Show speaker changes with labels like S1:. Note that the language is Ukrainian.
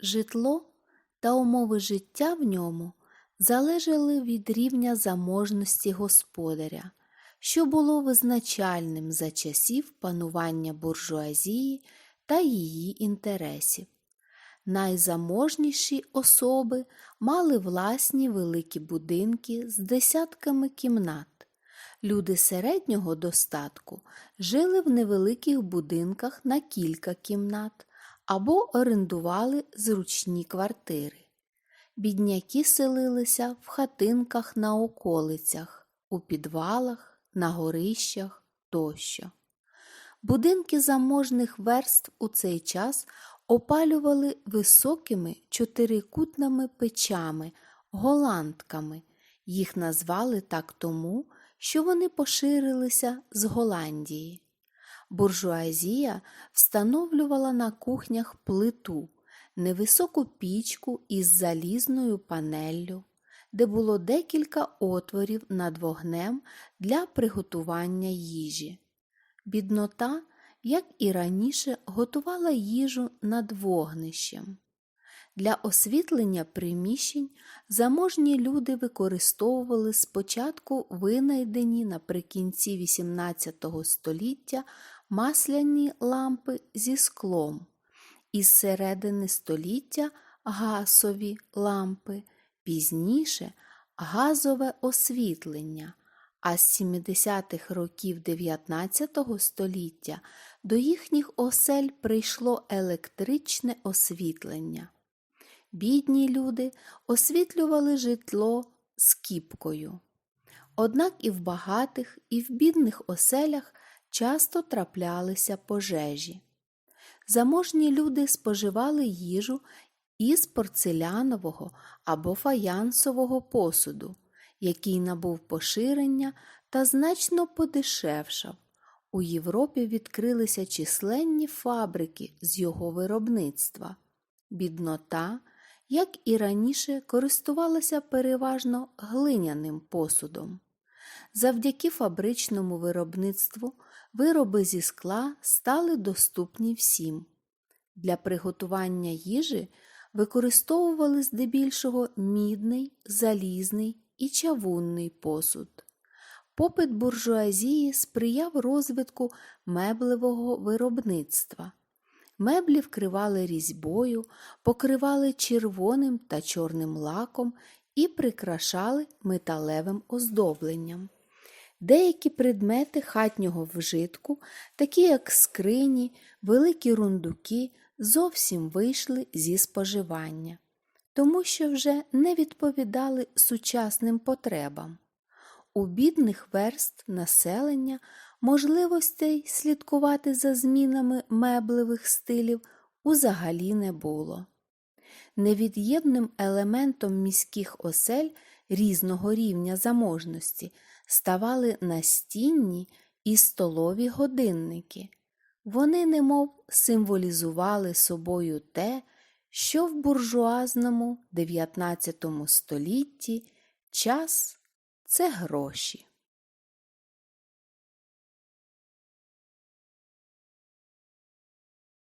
S1: Житло та умови життя в ньому залежали від рівня заможності господаря, що було визначальним за часів панування буржуазії та її інтересів. Найзаможніші особи мали власні великі будинки з десятками кімнат. Люди середнього достатку жили в невеликих будинках на кілька кімнат або орендували зручні квартири. Бідняки селилися в хатинках на околицях, у підвалах, на горищах тощо. Будинки заможних верств у цей час опалювали високими чотирикутними печами, голландками. Їх назвали так тому, що вони поширилися з Голландії. Буржуазія встановлювала на кухнях плиту, невисоку пічку із залізною панеллю, де було декілька отворів над вогнем для приготування їжі. Біднота, як і раніше, готувала їжу над вогнищем. Для освітлення приміщень заможні люди використовували спочатку винайдені наприкінці XVIII століття масляні лампи зі склом, із середини століття газові лампи, пізніше газове освітлення, а з 70-х років 19 століття до їхніх осель прийшло електричне освітлення. Бідні люди освітлювали житло скіпкою. Однак і в багатих, і в бідних оселях часто траплялися пожежі. Заможні люди споживали їжу із порцелянового або фаянсового посуду, який набув поширення та значно подешевшав. У Європі відкрилися численні фабрики з його виробництва. Біднота, як і раніше, користувалася переважно глиняним посудом. Завдяки фабричному виробництву вироби зі скла стали доступні всім. Для приготування їжі використовували здебільшого мідний, залізний і чавунний посуд. Попит буржуазії сприяв розвитку меблевого виробництва. Меблі вкривали різьбою, покривали червоним та чорним лаком і прикрашали металевим оздобленням. Деякі предмети хатнього вжитку, такі як скрині, великі рундуки, зовсім вийшли зі споживання, тому що вже не відповідали сучасним потребам. У бідних верст населення можливостей слідкувати за змінами меблевих стилів узагалі не було. Невід'ємним елементом міських осель різного рівня заможності ставали настінні і столові годинники. Вони немов символізували собою те, що в буржуазному 19 столітті час це гроші.